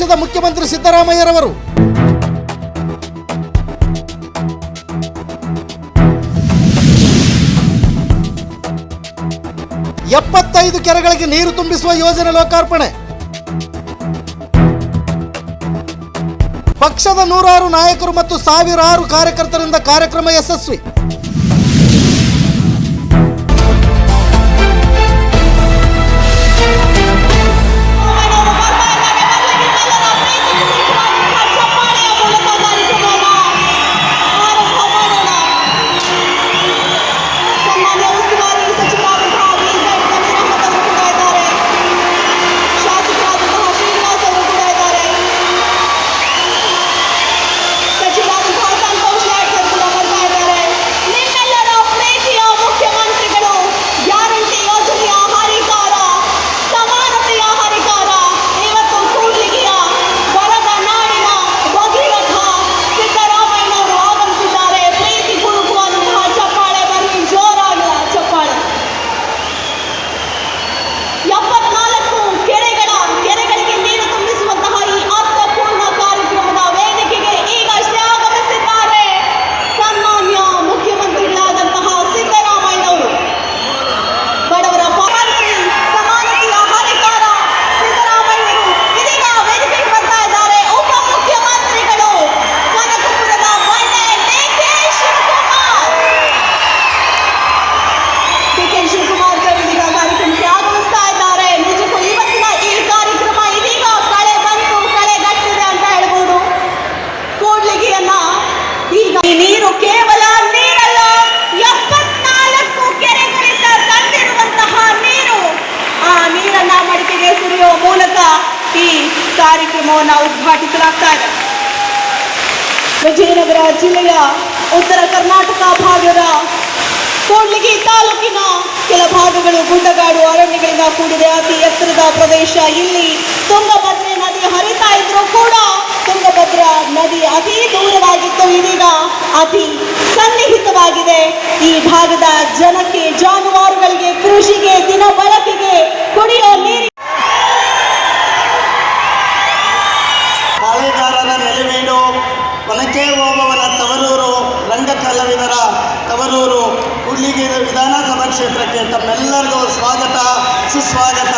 ಆಗಮಿಸಿದ ಮುಖ್ಯಮಂತ್ರಿ ಸಿದ್ದರಾಮಯ್ಯರವರು. ಎಪ್ಪತ್ತೈದು ಕೆರೆಗಳಿಗೆ ನೀರು ತುಂಬಿಸುವ ಯೋಜನೆ ಲೋಕಾರ್ಪಣೆ. ಪಕ್ಷದ ನೂರಾರು ನಾಯಕರು ಮತ್ತು ಸಾವಿರಾರು ಕಾರ್ಯಕರ್ತರಿಂದ ಕಾರ್ಯಕ್ರಮ ಯಶಸ್ವಿ. ಕಾರ್ಯಕ್ರಮವನ್ನು ಉದ್ಘಾಟಿಸಲಾಗ್ತಾ ಇದೆ. ವಿಜಯನಗರ ಜಿಲ್ಲೆಯ ಉತ್ತರ ಕರ್ನಾಟಕ ಭಾಗದ ಕೂಡ್ಲಿಗಿ ತಾಲೂಕಿನ ಕೆಲ ಭಾಗಗಳು ಗುಡ್ಡಗಾಡು ಅರಣ್ಯಗಳಿಂದ ಕೂಡಿದೆ. ಅತಿ ಎತ್ತರದ ಪ್ರದೇಶ ಇಲ್ಲಿ ತುಂಗಭದ್ರೆ ನದಿ ಹರಿತಾ ಇದ್ರೂ ಕೂಡ ತುಂಗಭದ್ರಾ ನದಿ ಅತಿ ದೂರವಾಗಿತ್ತು. ಇದೀಗ ಅತಿ ಸನ್ನಿಹಿತವಾಗಿದೆ. ಈ ಭಾಗದ ಜನಕ್ಕೆ ಜಾನುವಾರುಗಳಿಗೆ ಕೃಷಿಗೆ ದಿನ ಬಳಕೆಗೆ ಕುಡಿಯುವ ನೀರು ಕ್ಷೇತ್ರಕ್ಕೆ ತಮ್ಮೆಲ್ಲರಿಗೂ ಸ್ವಾಗತ, ಸುಸ್ವಾಗತ.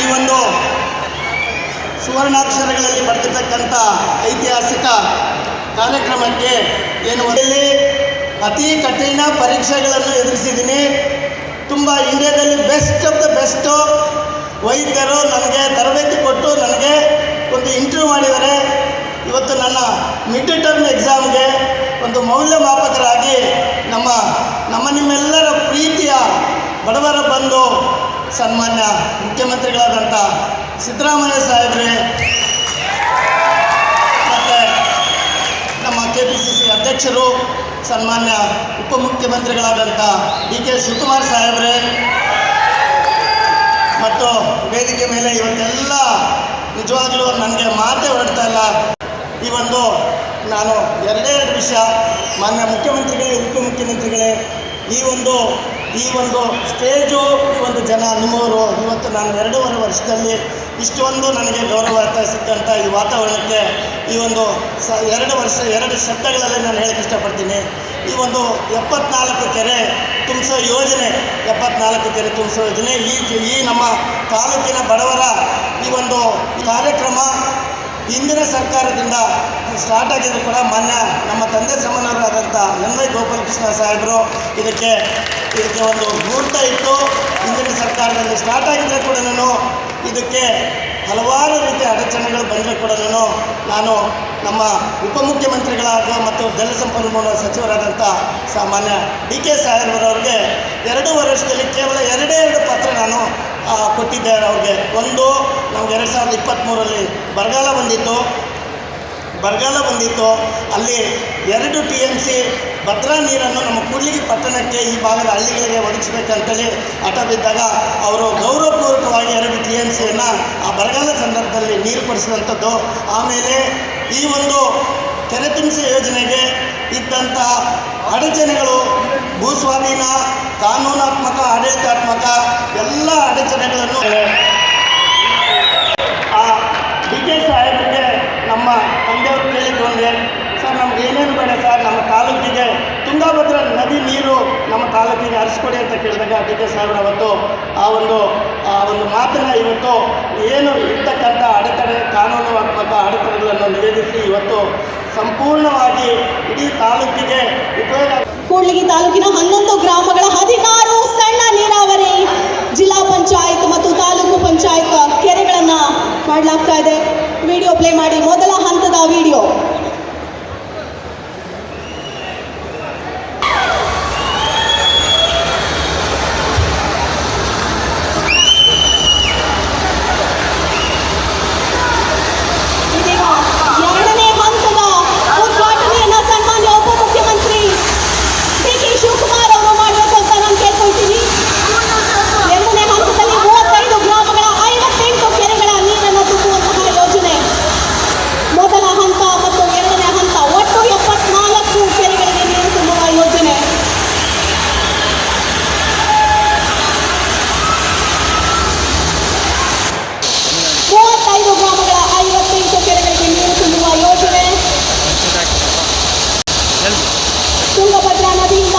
ಈ ಒಂದು ಸುವರ್ಣಾಕ್ಷರಗಳಲ್ಲಿ ಬರೆದಿರ್ತಕ್ಕಂಥ ಐತಿಹಾಸಿಕ ಕಾರ್ಯಕ್ರಮಕ್ಕೆ ಏನು ಮೊದಲೇ ಅತಿ ಕಠಿಣ ಪರೀಕ್ಷೆಗಳನ್ನು ಎದುರಿಸಿದ್ದೀನಿ. ತುಂಬ ಇಂಡಿಯಾದಲ್ಲಿ ಬೆಸ್ಟ್ ಆಫ್ ದ ಬೆಸ್ಟು ವೈದ್ಯರು ನನಗೆ ತರಬೇತಿ ಕೊಟ್ಟು ನನಗೆ ಒಂದು ಇಂಟರ್ವ್ಯೂ ಮಾಡಿದರೆ ಇವತ್ತು ನನ್ನ ಮಿಡ್ ಟರ್ಮ್ ಎಕ್ಸಾಮ್ಗೆ ಒಂದು ಮೌಲ್ಯಮಾಪಕರಾಗಿ ನಮ್ಮ ನಮ್ಮ ನಿಮ್ಮೆಲ್ಲರ ಪ್ರೀತಿಯ ಬಡವರ ಬಂಧು ಸನ್ಮಾನ್ಯ ಮುಖ್ಯಮಂತ್ರಿಗಳಾದಂಥ ಸಿದ್ದರಾಮಯ್ಯ ಸಾಹೇಬ್ರೆ, ಮತ್ತು ನಮ್ಮ ಕೆ ಪಿ ಸಿ ಸಿ ಅಧ್ಯಕ್ಷರು, ಸನ್ಮಾನ್ಯ ಉಪಮುಖ್ಯಮಂತ್ರಿಗಳಾದಂಥ ಡಿ ಕೆ ಶಿವಕುಮಾರ್ ಸಾಹೇಬ್ರೆ, ಮತ್ತು ವೇದಿಕೆ ಮೇಲೆ ಇವತ್ತೆಲ್ಲ ನಿಜವಾಗ್ಲೂ ನನಗೆ ಮಾತೇ ಹೊರಡ್ತಾ ಇಲ್ಲ. ಈ ಒಂದು ನಾನು ಎರಡೇ ಎರಡು ವಿಷಯ. ಮಾನ್ಯ ಮುಖ್ಯಮಂತ್ರಿಗಳೇ, ಉಪಮುಖ್ಯಮಂತ್ರಿಗಳೇ, ಈ ಒಂದು ಈ ಒಂದು ಸ್ಟೇಜು, ಈ ಒಂದು ಜನ ನಿಮ್ಮವರು ಇವತ್ತು ನಾನು ಎರಡೂವರೆ ವರ್ಷದಲ್ಲಿ ಇಷ್ಟೊಂದು ನನಗೆ ಗೌರವ ಸಿಕ್ಕಂಥ ಈ ವಾತಾವರಣಕ್ಕೆ ಈ ಒಂದು ಸ, ಎರಡು ವರ್ಷ, ಎರಡು ಶಬ್ದಗಳಲ್ಲಿ ನಾನು ಹೇಳಕ್ಕೆ ಇಷ್ಟಪಡ್ತೀನಿ. ಈ ಒಂದು ಎಪ್ಪತ್ನಾಲ್ಕು ಕೆರೆ ತುಂಬಿಸೋ ಯೋಜನೆ, ಎಪ್ಪತ್ನಾಲ್ಕು ಕೆರೆ ತುಂಬಿಸೋ ಯೋಜನೆ, ಈ ಈ ನಮ್ಮ ತಾಲೂಕಿನ ಬಡವರ ಈ ಒಂದು ಕಾರ್ಯಕ್ರಮ ಹಿಂದಿನ ಸರ್ಕಾರದಿಂದ ಸ್ಟಾರ್ಟ್ ಆಗಿದ್ರು ಕೂಡ ಮಾನ್ಯ ನಮ್ಮ ತಂದೆ ಸಮಾನರಾದಂಥ ಎನ್ ವೈ ಗೋಪಾಲಕೃಷ್ಣ ಸಾಹೇಬರು ಇದಕ್ಕೆ ಇದಕ್ಕೆ ಒಂದು ಮುಹೂರ್ತ ಇತ್ತು ಹಿಂದಿನ ಸರ್ಕಾರದಲ್ಲಿ ಸ್ಟಾರ್ಟ್ ಆಗಿದ್ರೆ ಕೂಡ ನಾನು ಇದಕ್ಕೆ ಹಲವಾರು ರೀತಿಯ ಅಡಚಣೆಗಳು ಬಂದರೆ ಕೂಡ ನಾನು ನಮ್ಮ ಉಪಮುಖ್ಯಮಂತ್ರಿಗಳಾದ ಮತ್ತು ಜಲಸಂಪನ್ಮೂಲ ಸಚಿವರಾದಂಥ ಸಾಮಾನ್ಯ ಡಿ ಕೆ ಸಾಹೇಬ್ರವ್ರಿಗೆ ಎರಡು ವರ್ಷದಲ್ಲಿ ಕೇವಲ ಎರಡೇ ಎರಡು ಪತ್ರ ನಾನು ಆ, ಕೊಟ್ಟಿದ್ದೆ ಅವ್ರಿಗೆ. ಒಂದು ನಮ್ಗೆ ಎರಡು ಸಾವಿರದ ಇಪ್ಪತ್ತ್ಮೂರಲ್ಲಿ ಬರಗಾಲ ಬಂದಿತ್ತು. ಬರಗಾಲ ಬಂದಿತ್ತು. ಅಲ್ಲಿ ಎರಡು ಟಿ ಎಂ ಸಿ ಭದ್ರಾ ನೀರನ್ನು ನಮ್ಮ ಕೂಡ್ಲಿಗಿ ಪಟ್ಟಣಕ್ಕೆ ಈ ಭಾಗದ ಹಳ್ಳಿಗಳಿಗೆ ಒದಗಿಸ್ಬೇಕಂತೇಳಿ ಹಠ ಬಿದ್ದಾಗ ಅವರು ಗೌರವಪೂರ್ವಕವಾಗಿ ಎರಡು ಟಿ ಎಂ ಸಿಯನ್ನು ಆ ಬರಗಾಲ ಸಂದರ್ಭದಲ್ಲಿ ನೀರು ಪಡಿಸಿದಂಥದ್ದು ಆಮೇಲೆ ಈ ಒಂದು ಕೆರೆ ತುಂಬಿಸಿ ಯೋಜನೆಗೆ ಇದ್ದಂಥ ಅಡಚಣೆಗಳು ಭೂಸ್ವಾಧೀನ, ಕಾನೂನಾತ್ಮಕ, ಆಡಳಿತಾತ್ಮಕ ಎಲ್ಲ ಅಡಚಣೆಗಳನ್ನು ಆ ಡಿ ಕೆ ಸಾಹೇಬರಿಗೆ ನಮ್ಮ ತಂದೆಯವರು ಕೇಳಿದ್ದು ಒಂದೇ, ಸರ್, ನಮ್ಗೆ ಏನೇನು ಬೇಡ ಸರ್, ನಮ್ಮ ತಾಲೂಕಿಗೆ ತುಂಗಭದ್ರಾ ನದಿ ನೀರು ನಮ್ಮ ತಾಲೂಕಿಗೆ ಹರಿಸ್ಕೊಡಿ ಅಂತ ಕೇಳಿದಾಗ ಡಿ ಕೆ ಸಾಹೇಬ್ರ ಅವತ್ತು ಆ ಒಂದು ಆ ಒಂದು ಮಾತನ್ನ ಇವತ್ತು ಏನು ಇರ್ತಕ್ಕಂಥ ಅಡೆತಡೆ ಕಾನೂನಾತ್ಮಕ ಅಡೆತಡೆಗಳನ್ನು ನಿವೇದಿಸಿ ಇವತ್ತು ಸಂಪೂರ್ಣವಾಗಿ ಇಡೀ ತಾಲೂಕಿಗೆ ಉಪಯೋಗ ಕೂಡ್ಲಿಗಿ ತಾಲೂಕಿನ ಹನ್ನೊಂದು ಗ್ರಾಮಗಳ ಹದಿನಾರು ಸಣ್ಣ ನೀರಾವರಿ ಜಿಲ್ಲಾ ಪಂಚಾಯತ್ ಮತ್ತು ತಾಲೂಕು ಪಂಚಾಯತ್ ಕೆರೆಗಳನ್ನು ಮಾಡಲಾಗ್ತಾ ಇದೆ. ವಿಡಿಯೋ ಪ್ಲೇ ಮಾಡಿ ಮೊದಲ ಹಂತದ ವಿಡಿಯೋ ಇದೀಗ ಎರಡನೇ ಹಂತದ ಉದ್ಘಾಟನೆಯನ್ನ ಸನ್ಮಾನ್ಯ ಉಪಮುಖ್ಯಮಂತ್ರಿ ಡಿ ಕೆ ಶಿವಕುಮಾರ್ ಅವರು ಮಾಡಬೇಕು ಅಂತ ನಾನು ಕೇಳ್ಕೊಳ್ತೀನಿ ಎರಡನೇ ಹಂತದಲ್ಲಿ ಮೂವತ್ತೈದು ಗ್ರಾಮಗಳ ಐವತ್ತೆಂಟು ಕೆರೆಗಳ ನೀರನ್ನು ತುಂಬುವಂತಹ ಯೋಜನೆ ಮೊದಲ ಹಂತ ಮತ್ತು ಎರಡನೇ ಹಂತ ಒಟ್ಟು ಎಪ್ಪತ್ನಾಲ್ಕು ಕೆರೆಗಳಿಗೆ ನೀರು ತುಂಬುವ ಯೋಜನೆ ಮೂವತ್ತೈದು ಗ್ರಾಮಗಳ ಐವತ್ತೆಂಟು ಕೆರೆಗಳಿಗೆ ನೀರು ತುಂಬುವ ಯೋಜನೆ ತುಂಗಭದ್ರಾ ನದಿಯಿಂದ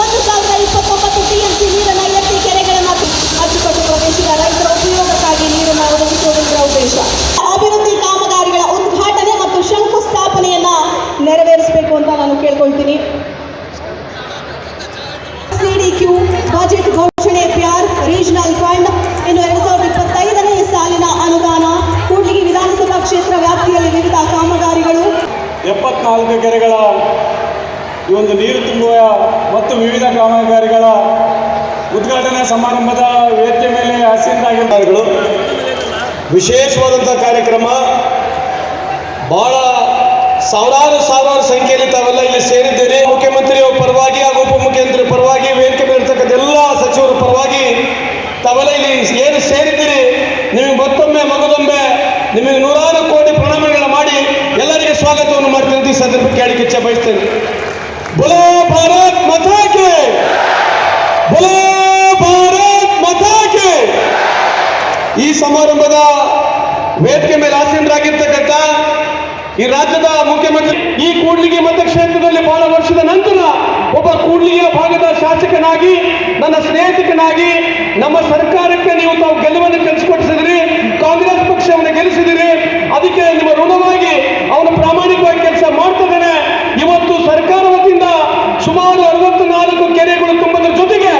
ಒಂದು ಸಾವಿರದ ಇಪ್ಪತ್ತೊಂಬತ್ತು ಟಿಎಂಸಿ ನೀರನ್ನು ಎತ್ತಿ ಕೆರೆಗಳನ್ನು ಅಚ್ಚುಕಟ್ಟು ಪ್ರದೇಶದ ರೈತರ ಉಪಯೋಗಕ್ಕಾಗಿ ನೀರನ್ನು ಒದಗಿಸುವುದರ ಉದ್ದೇಶ ಅಭಿವೃದ್ಧಿ ಕಾಮಗಾರಿಗಳ ಉದ್ಘಾಟನೆ ಮತ್ತು ಶಂಕುಸ್ಥಾಪನೆಯನ್ನ ನೆರವೇರಿಸಬೇಕು ಅಂತ ನಾನು ಕೇಳ್ಕೊಳ್ತೀನಿ ಸಿಡಿಕ್ಯೂ ಬಜೆಟ್ ಘೋಷಣೆ ಪ್ಯಾರ್ ರೀಜನಲ್ ಫಂಡ್ ಇನ್ನು ಎರಡ್ ಸಾವಿರದ ಇಪ್ಪತ್ತೈದನೇ ಸಾಲಿನ ಅನುದಾನ ಕೂಡ್ಲಿಗಿ ವಿಧಾನಸಭಾ ಕ್ಷೇತ್ರ ವ್ಯಾಪ್ತಿಯಲ್ಲಿ ವಿವಿಧ ಕಾಮಗಾರಿಗಳು. ಎಪ್ಪತ್ನಾಲ್ಕು ಕೆರೆಗಳ ಈ ಒಂದು ನೀರು ತುಂಬುವ ಮತ್ತು ವಿವಿಧ ಕಾಮಗಾರಿಗಳ ಉದ್ಘಾಟನಾ ಸಮಾರಂಭದ ವೇದಿಕೆ ಮೇಲೆ ಆಸೀನರಾಗಿದ್ದಾರೆ ವಿಶೇಷವಾದಂಥ ಕಾರ್ಯಕ್ರಮ. ಬಹಳ ಸಾವಿರಾರು ಸಾವಿರಾರು ಸಂಖ್ಯೆಯಲ್ಲಿ ತಾವೆಲ್ಲ ಇಲ್ಲಿ ಸೇರಿದ್ದೀರಿ. ಮುಖ್ಯಮಂತ್ರಿ ಪರವಾಗಿ ಹಾಗೂ ಉಪಮುಖ್ಯಮಂತ್ರಿ ಪರವಾಗಿ ವೇದಿಕೆ ಮೇಲೆ ಇರ್ತಕ್ಕಂಥ ಎಲ್ಲ ಸಚಿವರ ಪರವಾಗಿ ತಾವೆಲ್ಲ ಇಲ್ಲಿ ಏನು ಸೇರಿದ್ದೀರಿ? ನಿಮಗೆ ಮತ್ತೊಮ್ಮೆ ಮಗದೊಮ್ಮೆ ನಿಮಗೆ ನೂರಾರು ಕೋಟಿ ಪ್ರಣಾಮಗಳನ್ನು ಮಾಡಿ ಎಲ್ಲರಿಗೆ ಸ್ವಾಗತವನ್ನು ಮಾಡ್ತೀನಿ ಈ ಸಂದರ್ಭ ಕೇಳಿಕೆ ಇಚ್ಛೆ ಬಯಸ್ತೇನೆ. ಬುಲೋ ಭಾರತ್ ಮತಾಕೆ ಬುಲೋ ಭಾರತ್ ಮತಾಕೆ ಈ ಸಮಾರಂಭದ ವೇದಿಕೆ ಮೇಲೆ ಆಸೀನರಾಗಿರ್ತಕ್ಕಂಥ ಈ ರಾಜ್ಯದ ಮುಖ್ಯಮಂತ್ರಿ ಈ ಕೂಡ್ಲಿಗೆ ಮತಕ್ಷೇತ್ರದಲ್ಲಿ ಬಹಳ ವರ್ಷದ ನಂತರ ಒಬ್ಬ ಕೂಡ್ಲಿಯ ಭಾಗದ ಶಾಸಕನಾಗಿ, ನನ್ನ ಸ್ನೇಹಿತನಾಗಿ ನಮ್ಮ ಸರ್ಕಾರಕ್ಕೆ ನೀವು ತಾವು ಗೆಲುವನ್ನು ಕಲಿಸಿಕೊಟ್ಟಿಸಿದ್ರಿ ಕಾಂಗ್ರೆಸ್ ಪಕ್ಷವನ್ನು ಗೆಲ್ಲಿಸಿದಿರಿ ಅದಕ್ಕೆ ನಿಮ್ಮ ಋಣವಾಗಿ ಅವನು ಪ್ರಾಮಾಣಿಕವಾಗಿ ಕೆಲಸ ಮಾಡ್ತಿದ್ದಾನೆ ಇವತ್ತು ಸರ್ಕಾರ ವತಿಯಿಂದ ಸುಮಾರು ಅರವತ್ತು ನಾಲ್ಕು ಕೆರೆಗಳು ತುಂಬುವುದರ ಜೊತೆಗೆ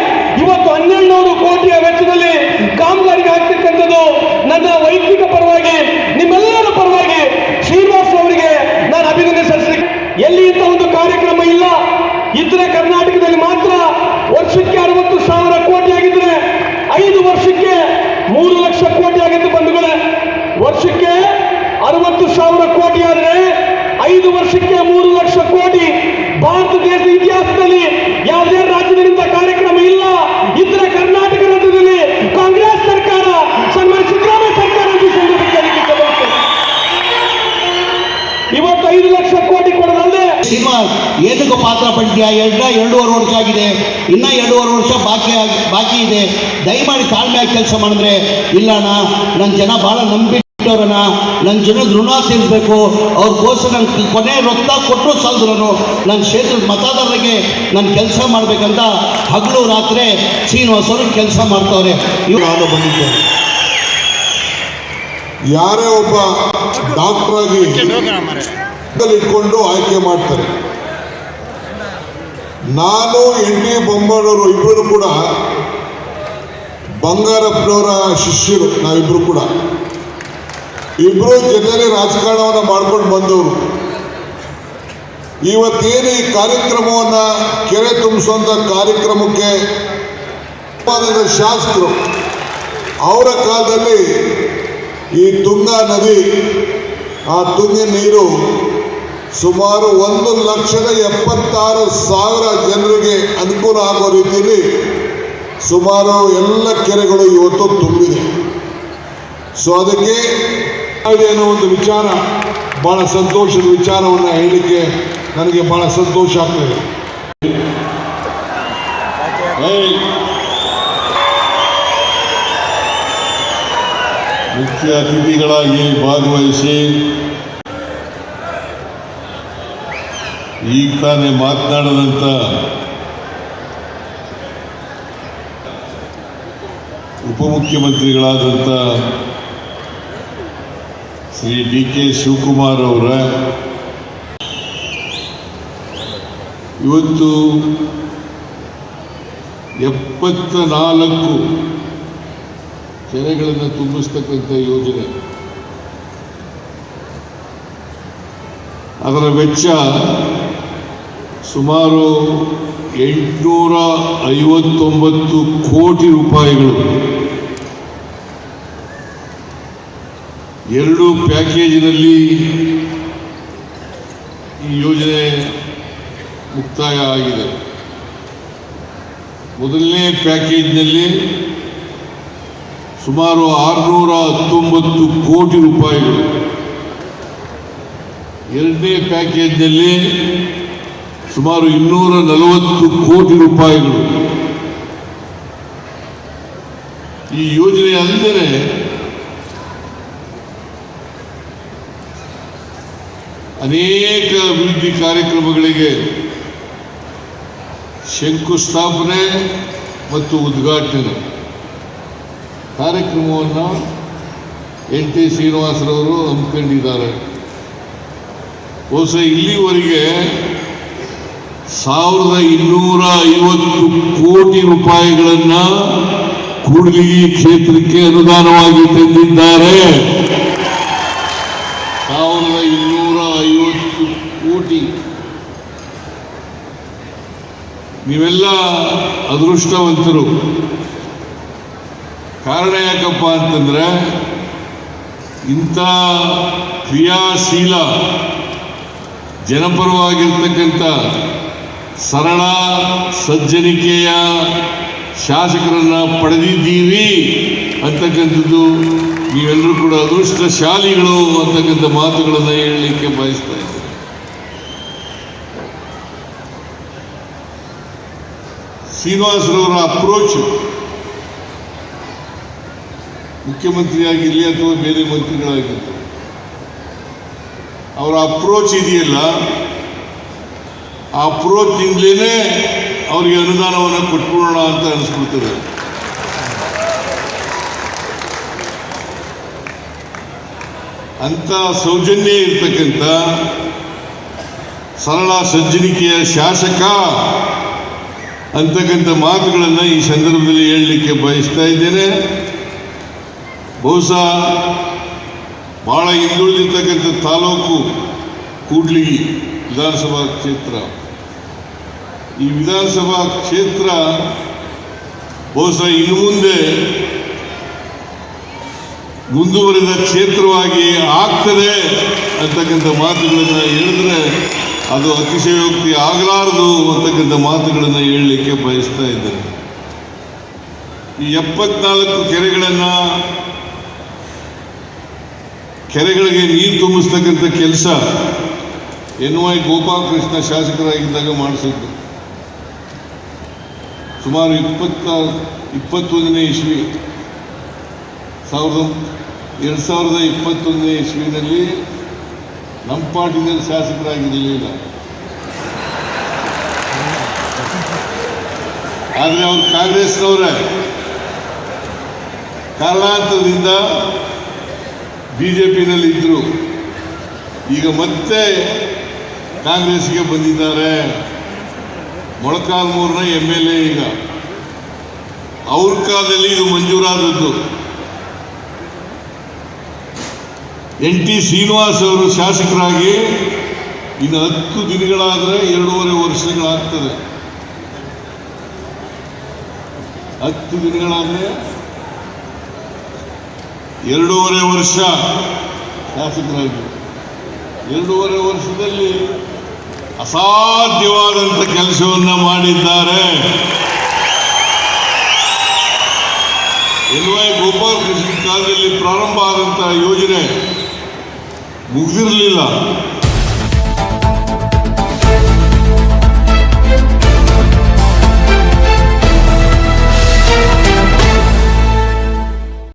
ಇವತ್ತು ಹನ್ನೆರಡುನೂರು ಕೋಟಿಯ ವೆಚ್ಚದಲ್ಲಿ ಕಾಮಗಾರಿಗೆ ಆಗ್ತಿರ್ತಕ್ಕಂಥದ್ದು ನನ್ನ ವೈಯಕ್ತಿಕ ಪರವಾಗಿ ನಿಮ್ಮೆಲ್ಲರ ಪರವಾಗಿ ಶ್ರೀನಿವಾಸ್ ಅವರಿಗೆ ನಾನು ಅಭಿನಂದನೆ ಸಲ್ಲಿಸಲಿಕ್ಕೆ ಎಲ್ಲಿ ಇಂಥ ಒಂದು ಕಾರ್ಯಕ್ರಮ ಇಲ್ಲ ಇದ್ರೆ ಕರ್ನಾಟಕದಲ್ಲಿ ಮಾತ್ರ ವರ್ಷಕ್ಕೆ ಅರವತ್ತು ಸಾವಿರ ಕೋಟಿ ಆಗಿದ್ರೆ ಐದು ವರ್ಷಕ್ಕೆ ಮೂರು ಲಕ್ಷ ಕೋಟಿ ಆಗಿದ್ದು ಬಂಧುಗಳೇ. ವರ್ಷಕ್ಕೆ ಅರವತ್ತು ಸಾವಿರ ಕೋಟಿ ಆದ್ರೆ ಐದು ವರ್ಷಕ್ಕೆ ಮೂರು ಲಕ್ಷ ಕೋಟಿ. ಭಾರತ ದೇಶದ ಇತಿಹಾಸದಲ್ಲಿ ಯಾವುದೇ ರಾಜ್ಯದಿಂದ ಕಾರ್ಯಕ್ರಮ ಇಲ್ಲ. ಇದ್ರೆ ಕರ್ನಾಟಕ ರಾಜ್ಯದಲ್ಲಿ ಕಾಂಗ್ರೆಸ್ ಸರ್ಕಾರ ಸನ್ಮಾನ ಸಿದ್ದರಾಮಯ್ಯ ಸಿನಿಮಾ ಏನಕ್ಕೆ ಪಾತ್ರ ಪಡ್ತೀಯಾ? ಎರಡ ಎರಡೂವರೆ ವರ್ಷ ಆಗಿದೆ. ಇನ್ನೂ ಎರಡೂವರೆ ವರ್ಷ ಬಾಕಿ ಆಗಿ ಬಾಕಿ ಇದೆ. ದಯಮಾಡಿ ತಾಳ್ಮೆಯಾಗಿ ಕೆಲಸ ಮಾಡಿದ್ರೆ ಇಲ್ಲಣ್ಣ ನನ್ನ ಜನ ಭಾಳ ನಂಬಿಟ್ಟವ್ರಣ್ಣ. ನನ್ನ ಜನದ ಋಣ ತೀರಿಸ್ಬೇಕು. ಅವ್ರಿಗೋಸ್ಕರ ನನ್ನ ಕೊನೆ ರೊಕ್ಕ ಕೊಟ್ಟರು ಸಾಲದ್ರು ನನ್ನ ಕ್ಷೇತ್ರದ ಮತದಾರರಿಗೆ ನಾನು ಕೆಲಸ ಮಾಡಬೇಕಂತ ಹಗಲು ರಾತ್ರಿ ಶ್ರೀನಿವಾಸ್ ಅವರು ಕೆಲಸ ಮಾಡ್ತವ್ರೆ. ಇವ್ರು ನಾನು ಬಂದಿದ್ದೇನೆ. ಯಾರೇ ಒಬ್ಬ ಡಾಕ್ಟರ್ ಆಗಿ ಇಟ್ಕೊಂಡು ಆಯ್ಕೆ ಮಾಡ್ತಾರೆ. ನಾನು ಎನ್ ಡಿ ಇಬ್ಬರು ಕೂಡ ಬಂಗಾರಪ್ಪನವರ ಶಿಷ್ಯರು ನಾವಿಬ್ಬರು ಕೂಡ. ಇಬ್ಬರು ಜೊತೆಲಿ ರಾಜಕಾರಣವನ್ನು ಮಾಡ್ಕೊಂಡು ಬಂದವರು. ಇವತ್ತೇನು ಈ ಕಾರ್ಯಕ್ರಮವನ್ನು ಕೆರೆ ತುಂಬಿಸುವಂಥ ಕಾರ್ಯಕ್ರಮಕ್ಕೆ ಶಾಸಕರು, ಅವರ ಕಾಲದಲ್ಲಿ ಈ ತುಂಗಾ ನದಿ, ಆ ತುಂಗಿನ ನೀರು ಸುಮಾರು ಒಂದು ಲಕ್ಷದ ಎಪ್ಪತ್ತಾರು ಸಾವಿರ ಜನರಿಗೆ ಅನುಕೂಲ ಆಗೋ ರೀತಿಯಲ್ಲಿ ಸುಮಾರು ಎಲ್ಲ ಕೆರೆಗಳು ಇವತ್ತು ತುಂಬಿದೆ ಸೊ ಅದಕ್ಕೆ ಏನೋ ಒಂದು ವಿಚಾರ ಭಾಳ ಸಂತೋಷದ ವಿಚಾರವನ್ನು ಹೇಳಲಿಕ್ಕೆ ನನಗೆ ಭಾಳ ಸಂತೋಷ ಆಗ್ತದೆ. ಮುಖ್ಯ ಅತಿಥಿಗಳಾಗಿ ಭಾಗವಹಿಸಿ ಈಗ ತಾನೇ ಮಾತನಾಡದಂತ ಉಪಮುಖ್ಯಮಂತ್ರಿಗಳಾದಂಥ ಶ್ರೀ ಡಿ ಕೆ ಶಿವಕುಮಾರ್ ಅವರ ಇವತ್ತು ಎಪ್ಪತ್ತ ನಾಲ್ಕು ಕೆರೆಗಳನ್ನು ತುಂಬಿಸ್ತಕ್ಕಂಥ ಯೋಜನೆ. ಅದರ ವೆಚ್ಚ ಸುಮಾರು ಎಂಟುನೂರ ಐವತ್ತೊಂಬತ್ತು ಕೋಟಿ ರೂಪಾಯಿಗಳು. ಎರಡು ಪ್ಯಾಕೇಜಿನಲ್ಲಿ ಈ ಯೋಜನೆ ಮುಕ್ತಾಯ ಆಗಿದೆ. ಮೊದಲನೇ ಪ್ಯಾಕೇಜ್ನಲ್ಲಿ ಸುಮಾರು ಆರುನೂರ ಹತ್ತೊಂಬತ್ತು ಕೋಟಿ ರೂಪಾಯಿಗಳು. ಎರಡನೇ ಪ್ಯಾಕೇಜ್ನಲ್ಲಿ ಸುಮಾರು ಇನ್ನೂರ ನಲವತ್ತು ಕೋಟಿ ರೂಪಾಯಿಗಳು. ಈ ಯೋಜನೆ ಅಂದರೆ ಅನೇಕ ಅಭಿವೃದ್ಧಿ ಕಾರ್ಯಕ್ರಮಗಳಿಗೆ ಶಂಕುಸ್ಥಾಪನೆ ಮತ್ತು ಉದ್ಘಾಟನೆ. ಕಾರ್ಯಕ್ರಮವನ್ನು ಎನ್ ಟಿ ಶ್ರೀನಿವಾಸರವರು ಹಮ್ಮಿಕೊಂಡಿದ್ದಾರೆ. ಬಹುಶಃ ಇಲ್ಲಿವರೆಗೆ ಸಾವಿರದ ಇನ್ನೂರ ಐವತ್ತು ಕೋಟಿ ರೂಪಾಯಿಗಳನ್ನು ಕೂಡಲಿಗಿ ಕ್ಷೇತ್ರಕ್ಕೆ ಅನುದಾನವಾಗಿ ತಂದಿದ್ದಾರೆ. ಸಾವಿರದ ಇನ್ನೂರ ಐವತ್ತು ಕೋಟಿ. ನೀವೆಲ್ಲ ಅದೃಷ್ಟವಂತರು. ಕಾರಣ ಯಾಕಪ್ಪ ಅಂತಂದ್ರೆ ಇಂಥ ಕ್ರಿಯಾಶೀಲ, ಜನಪರವಾಗಿರ್ತಕ್ಕಂಥ ಸರಳ ಸಜ್ಜನಿಕೆಯ ಶಾಸಕರನ್ನು ಪಡೆದಿದ್ದೀವಿ ಅಂತಕ್ಕಂಥದ್ದು ನೀವೆಲ್ಲರೂ ಕೂಡ ಅದೃಷ್ಟಶಾಲಿಗಳು ಅಂತಕ್ಕಂಥ ಮಾತುಗಳನ್ನು ಹೇಳಲಿಕ್ಕೆ ಬಯಸ್ತಾ ಇದ್ದೀನಿ. ಶ್ರೀನಿವಾಸರವರ ಅಪ್ರೋಚ್ ಮುಖ್ಯಮಂತ್ರಿಯಾಗಿರಲಿ ಅಥವಾ ಬೇರೆ ಮಂತ್ರಿಗಳಾಗಿರಲಿ ಅವರ ಅಪ್ರೋಚ್ ಇದೆಯಲ್ಲ ಆ ತಿಂಗಳೇ ಅವರಿಗೆ ಅನುದಾನವನ್ನು ಕೊಟ್ಕೊಳ್ಳೋಣ ಅಂತ ಅನಿಸ್ಬಿಡ್ತದೆ. ಅಂಥ ಸೌಜನ್ಯ ಇರ್ತಕ್ಕಂಥ ಸರಳ ಸಜ್ಜನಿಕೆಯ ಶಾಸಕ ಅಂತಕ್ಕಂಥ ಮಾತುಗಳನ್ನು ಈ ಸಂದರ್ಭದಲ್ಲಿ ಹೇಳಲಿಕ್ಕೆ ಬಯಸ್ತಾ ಇದ್ದೇನೆ. ಬಹುಶಃ ಭಾಳ ಹಿಂದುಳಿದಿರ್ತಕ್ಕಂಥ ತಾಲೂಕು ಕೂಡ್ಲಿಗಿ ವಿಧಾನಸಭಾ ಕ್ಷೇತ್ರ ಈ ವಿಧಾನಸಭಾ ಕ್ಷೇತ್ರ ಬಹುಶಃ ಇನ್ನು ಮುಂದೆ ಮುಂದುವರಿದ ಕ್ಷೇತ್ರವಾಗಿ ಆಗ್ತದೆ ಅಂತಕ್ಕಂಥ ಮಾತುಗಳನ್ನು ಹೇಳಿದ್ರೆ ಅದು ಅತಿಶಯೋಕ್ತಿ ಆಗಲಾರದು ಅಂತಕ್ಕಂಥ ಮಾತುಗಳನ್ನು ಹೇಳಲಿಕ್ಕೆ ಬಯಸ್ತಾ ಇದ್ದೇನೆ. ಈ ಎಪ್ಪತ್ನಾಲ್ಕು ಕೆರೆಗಳನ್ನು ಕೆರೆಗಳಿಗೆ ನೀರು ತುಂಬಿಸ್ತಕ್ಕಂಥ ಕೆಲಸ ಎನ್ ವೈ ಗೋಪಾಲಕೃಷ್ಣ ಶಾಸಕರಾಗಿದ್ದಾಗ ಮಾಡಿಸಿದ್ದು ಸುಮಾರು ಇಪ್ಪತ್ತ, ಇಪ್ಪತ್ತೊಂದನೇ ಇಸ್ವಿ, ಸಾವಿರದ, ಎರಡು ಸಾವಿರದ ಇಪ್ಪತ್ತೊಂದನೇ ಇಸ್ವಿನಲ್ಲಿ ನಮ್ಮ ಪಾರ್ಟಿನಲ್ಲಿ ಶಾಸಕರಾಗಿರಲಿಲ್ಲ ಆದರೆ ಅವರು ಕಾಂಗ್ರೆಸ್ನವರೇ. ಕಾರಣಾಂತರದಿಂದ ಬಿ ಜೆ ಪಿನಲ್ಲಿ ಇದ್ದರು ಈಗ ಮತ್ತೆ ಕಾಂಗ್ರೆಸ್ಗೆ ಬಂದಿದ್ದಾರೆ. ಮೊಳಕಾಲ್ಮೂರಿನ ಎಂ ಎಲ್ ಎ ಈಗ. ಅವ್ರ ಕಾಲದಲ್ಲಿ ಇದು ಮಂಜೂರಾದದ್ದು. ಎನ್ ಟಿ ಶ್ರೀನಿವಾಸ್ ಅವರು ಶಾಸಕರಾಗಿ ಇನ್ನು ಹತ್ತು ದಿನಗಳಾದರೆ ಎರಡೂವರೆ ವರ್ಷಗಳಾಗ್ತದೆ. ಹತ್ತು ದಿನಗಳಾದರೆ ಎರಡೂವರೆ ವರ್ಷ ಶಾಸಕರಾಗಿ. ಎರಡೂವರೆ ವರ್ಷದಲ್ಲಿ ಅಸಾಧ್ಯವಾದಂಥ ಕೆಲಸವನ್ನು ಮಾಡಿದ್ದಾರೆ. ಎನ್ ವೈ ಗೋಪಾಲಕೃಷ್ಣ ಕಾಲದಲ್ಲಿ ಪ್ರಾರಂಭ ಆದಂತಹ ಯೋಜನೆ ಮುಗಿದಿರಲಿಲ್ಲ.